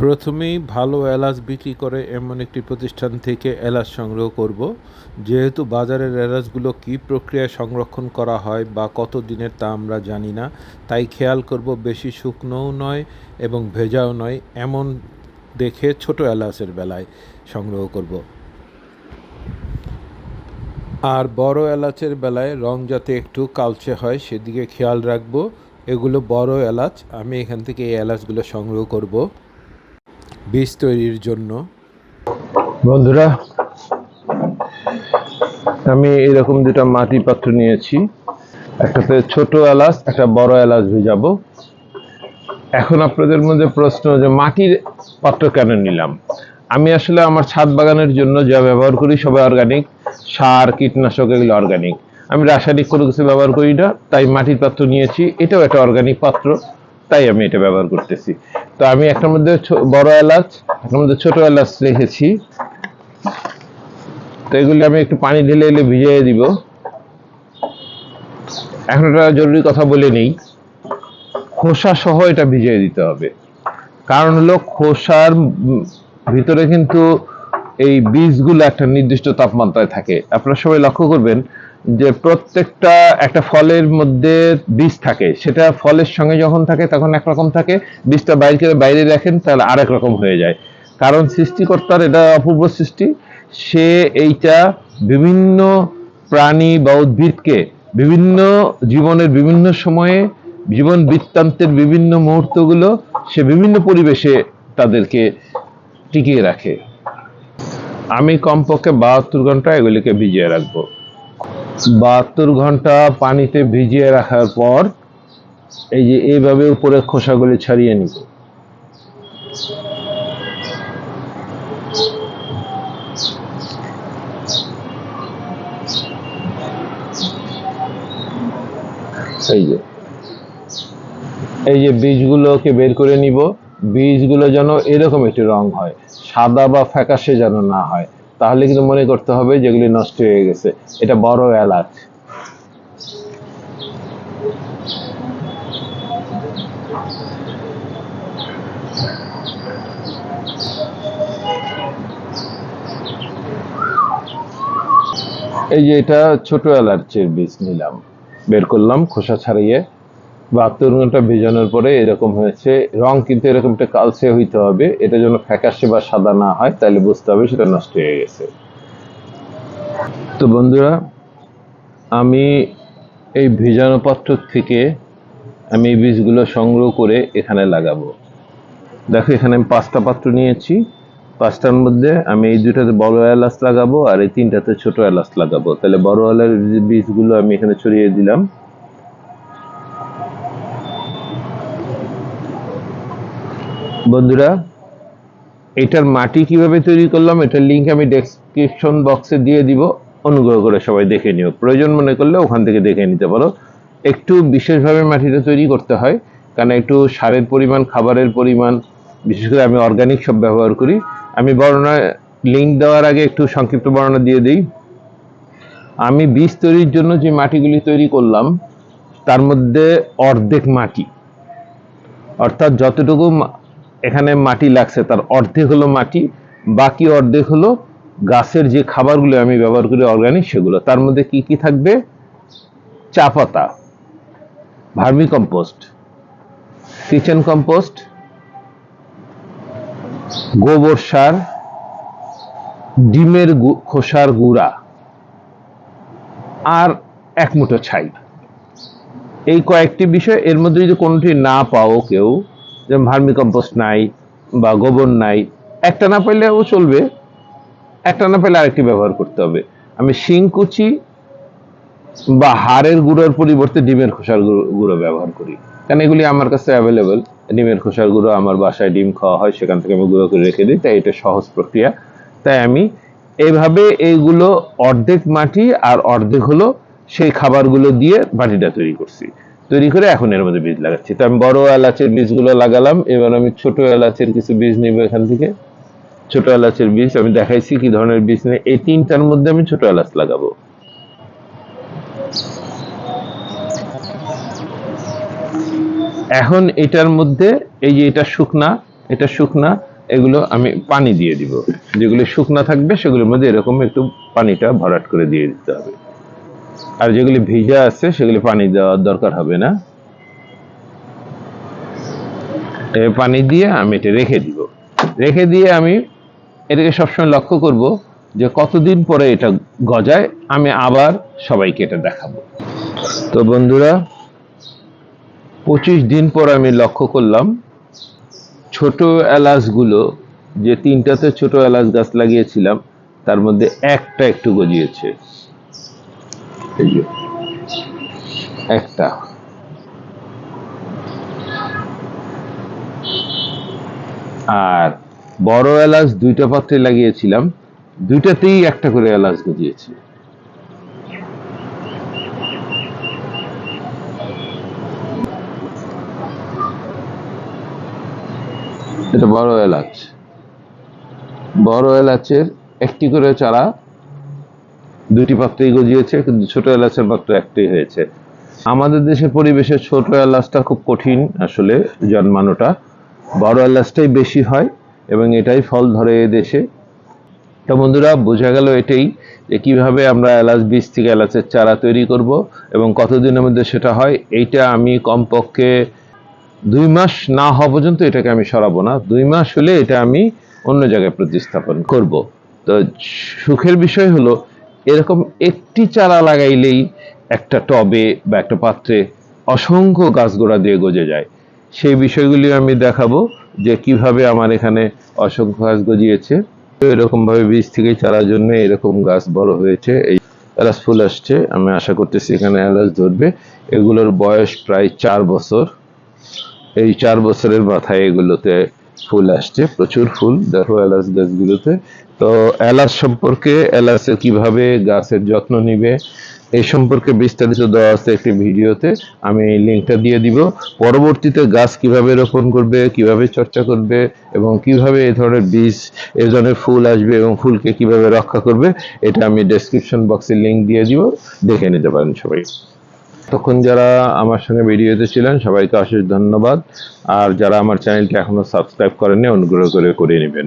প্রথমেই ভালো এলাচ বিক্রি করে এমন একটি প্রতিষ্ঠান থেকে এলাচ সংগ্রহ করব। যেহেতু বাজারের এলাচগুলো কী প্রক্রিয়ায় সংরক্ষণ করা হয় বা কত দিনের তা আমরা জানি না, তাই খেয়াল করব বেশি শুকনোও নয় এবং ভেজাও নয়, এমন দেখে ছোট এলাচের বেলায় সংগ্রহ করব। আর বড় এলাচের বেলায় রং যাতে একটু কালচে হয় সেদিকে খেয়াল রাখব। এগুলো বড় এলাচ, আমি এখান থেকে এই এলাচগুলো সংগ্রহ করব। বীজ তৈরির জন্য। বন্ধুরা, আমি এরকম দুটা মাটি পাত্র নিয়েছি। একটাতে ছোট এলাচ, একটা বড় এলাচ ভিজাবো। এখন আপনাদের মধ্যে প্রশ্ন যে মাটির পাত্র কেন নিলাম? আমি আসলে আমার ছাদ বাগানের জন্য যা ব্যবহার করি সবাই অর্গানিক সার, কীটনাশক এগুলো অর্গানিক আমি রাসায়নিক কোনো কিছু ব্যবহার করি না, তাই মাটির পাত্র নিয়েছি। এটাও একটা অর্গানিক পাত্র। তাই আমি এটা ব্যবহার করতেছি। তো আমি একটার মধ্যে বড় এলাচ একটার মধ্যে ছোট এলাচ রেখেছি। তো এগুলি আমি একটু পানি ঢেলে এলে ভিজিয়ে দিব। এখন একটা জরুরি কথা বলে নেই। খোসা সহ এটা ভিজিয়ে দিতে হবে। কারণ হলো খোসার ভিতরে কিন্তু এই বীজগুলো একটা নির্দিষ্ট তাপমাত্রায় থাকে। আপনারা সবাই লক্ষ্য করবেন যে প্রত্যেকটা একটা ফলের মধ্যে বীজ থাকে, সেটা ফলের সঙ্গে যখন থাকে তখন একরকম থাকে, বীজটা বাইরে বাইরে রাখেন তাহলে আরেক রকম হয়ে যায়। কারণ সৃষ্টিকর্তার এটা অপূর্ব সৃষ্টি, সে এইটা বিভিন্ন প্রাণী বা উদ্ভিদকে বিভিন্ন জীবনের বিভিন্ন সময়ে, জীবন বৃত্তান্তের বিভিন্ন মুহূর্তগুলো সে বিভিন্ন পরিবেশে তাদেরকে টিকিয়ে রাখে। আমি কমপক্ষে বাহাত্তর ঘণ্টা এগুলিকে ভিজিয়ে রাখব। বাহাত্তর ঘণ্টা পানিতে ভিজিয়ে রাখার পর এই যে এইভাবে উপরে খোসাগুলি ছাড়িয়ে নিব। এই যে এই যে বীজগুলোকে বের করে নিব। বীজগুলো যেন এরকম একটি রং হয়, সাদা বা ফ্যাকাশে যেন না হয়। তাহলে কিন্তু মনে করতে হবে যেগুলি নষ্ট হয়ে গেছে। এটা বড় এলাচ এই যে এটা ছোট এলাচের বীজ নিলাম। বের করলাম খোসা ছাড়িয়ে। বাহাত্তর ঘণ্টা ভেজানোর পরে এরকম হয়েছে। রং কিন্তু এরকম একটা কালচে হইতে হবে। এটা যেন ফ্যাকাশে বা সাদা না হয় তাহলে বুঝতে হবে সেটা নষ্ট হয়ে গেছে। তো বন্ধুরা, আমি এই ভেজানো পাত্র থেকে আমি এই বীজগুলো সংগ্রহ করে এখানে লাগাবো। দেখো, এখানে আমি পাঁচটা পাত্র নিয়েছি। পাঁচটার মধ্যে আমি এই দুটাতে বড় এলাচ লাগাবো আর এই তিনটাতে ছোট এলাচ লাগাবো। তাহলে বড় এলাচ বীজগুলো আমি এখানে ছড়িয়ে দিলাম। বন্ধুরা, এটার মাটি কীভাবে তৈরি করলাম, এটার লিঙ্ক আমি ডেসক্রিপশন বক্সে দিয়ে দিব। অনুগ্রহ করে সবাই দেখে নিও। প্রয়োজন মনে করলে ওখান থেকে দেখে নিতে পারো। একটু বিশেষভাবে মাটিটা তৈরি করতে হয়, কারণ একটু সারের পরিমাণ, খাবারের পরিমাণ, বিশেষ করে আমি অর্গানিক সব ব্যবহার করি। আমি বর্ণনা লিঙ্ক দেওয়ার আগে একটু সংক্ষিপ্ত বর্ণনা দিয়ে দিই। আমি বীজ তৈরির জন্য যে মাটিগুলি তৈরি করলাম, তার মধ্যে অর্ধেক মাটি। অর্থাৎ যতটুকু এখানে মাটি লাগছে, তার অর্ধেক হলো মাটি, বাকি অর্ধেক হলো গাছের যে খাবারগুলো আমি ব্যবহার করি অর্গানিক সেগুলো। তার মধ্যে কি কি থাকবে? চা পাতা, ভার্মি কম্পোস্ট কিচেন কম্পোস্ট, গোবর সার, ডিমের খোসার গুঁড়া, আর এক মুঠো ছাই। এই কয়েকটি বিষয় এর মধ্যে যদি কোনোটি না পাও কেউ যেমন ভার্মি কম্পোস্ট নাই বা গোবর নাই, একটা না পেলেও চলবে। একটা না পেলে আরেকটি ব্যবহার করতে হবে। আমি শিংকুচি বা হাড়ের গুঁড়োর পরিবর্তে ডিমের খোসার গুঁড়ো- ব্যবহার করি। কারণ এগুলি আমার কাছে অ্যাভেলেবেল ডিমের খোসার গুঁড়ো আমার বাসায় ডিম খাওয়া হয়, সেখান থেকে আমি গুঁড়ো করে রেখে দিই, তাই এটা সহজ প্রক্রিয়া। তাই আমি এইভাবে এইগুলো অর্ধেক মাটি আর অর্ধেক হলো সেই খাবারগুলো দিয়ে মাটিটা তৈরি করছি। তৈরি করে এখন এর মধ্যে বীজ লাগাচ্ছি। তো আমি বড় এলাচের বীজগুলো লাগালাম, এবার আমি ছোট এলাচের কিছু বীজ নিব এখান থেকে। ছোট এলাচের বীজ, আমি দেখাইছি কি ধরনের বীজ নেই। এই তিনটার মধ্যে আমি ছোট এলাচ লাগাবো। এখন এটার মধ্যে, এই যে এটা শুকনা এটা শুকনা, এগুলো আমি পানি দিয়ে দিব। যেগুলো শুকনা থাকবে, সেগুলোর মধ্যে এরকম একটু পানিটা ভরাট করে দিয়ে দিতে হবে। আর যেগুলি ভিজা আছে, সেগুলি পানি দেওয়ার দরকার হবে না। পানি দিয়ে আমি এটা রেখে দিব। রেখে দিয়ে আমি এটাকে সবসময় লক্ষ্য করব যে কতদিন পরে এটা গজায়, আমি আবার সবাইকে এটা দেখাবো। তো বন্ধুরা, পঁচিশ দিন পর আমি লক্ষ্য করলাম, ছোট এলাচগুলো, যে তিনটাতে ছোট এলাচ গাছ লাগিয়েছিলাম, তার মধ্যে একটা একটু গজিয়েছে। একটা। আর বড় এলাচ দুইটা পাত্রে লাগিয়েছিলাম। দুইটাতেই একটা করে এলাচ গজিয়েছে। এটা বড় এলাচ। বড় এলাচের একটি করে চারা দুইটি পাত্রেই গজিয়েছে কিন্তু ছোট এলাচের মাত্র একটাই হয়েছে। আমাদের দেশের পরিবেশে ছোট এলাচটা খুব কঠিন আসলে জন্মানোটা। বড় এলাচটাই বেশি হয় এবং এটাই ফল ধরে দেশে। তো বন্ধুরা, বোঝা গেল এটাই যে কীভাবে আমরা এলাচ বীজ থেকে এলাচের চারা তৈরি করব এবং কতদিনের মধ্যে সেটা হয়, এইটা আমি কমপক্ষে দুই মাস না হওয়া পর্যন্ত এটাকে আমি সরাবো না। দুই মাস হলে এটা আমি অন্য জায়গায় প্রতিস্থাপন করব। তো সুখের বিষয় হলো এরকম একটি চারা লাগাইলেই একটা টবে বা একটা পাত্রে অসংখ্য গাছগোড়া দিয়ে গজে যায়। সেই বিষয়গুলি আমি দেখাবো যে কীভাবে আমার এখানে অসংখ্য গাছ গজিয়েছে। তো এরকম ভাবে বীজ থেকে চারার জন্য এরকম গাছ বড় হয়েছে। এই এলাচ ফুল আসছে। আমি আশা করতেছি এখানে এলাচ ধরবে। এগুলোর বয়স প্রায় চার বছর। এই চার বছরের মাথায় এগুলোতে ফুল আসছে, প্রচুর ফুল, দেখো এলাচ গাছগুলোতে। তো এলাচ সম্পর্কে, এলাচের কীভাবে গাছের যত্ন নিবে, এই সম্পর্কে বিস্তারিত দেওয়া আছে একটি ভিডিওতে, আমি লিঙ্কটা দিয়ে দিব। পরবর্তীতে গাছ কীভাবে রোপণ করবে, কীভাবে চর্চা করবে, এবং কীভাবে এই ধরনের বীজ, এই ধরনের ফুল আসবে এবং ফুলকে কীভাবে রক্ষা করবে, এটা আমি ডেসক্রিপশন বক্সে লিঙ্ক দিয়ে দিব, দেখে নিতে পারেন সবাই। তখন যারা আমার সঙ্গে ভিডিওতে ছিলেন, সবাইকে অশেষ ধন্যবাদ। আর যারা আমার চ্যানেলটি এখনও সাবস্ক্রাইব করেননি, অনুগ্রহ করে করে নেবেন।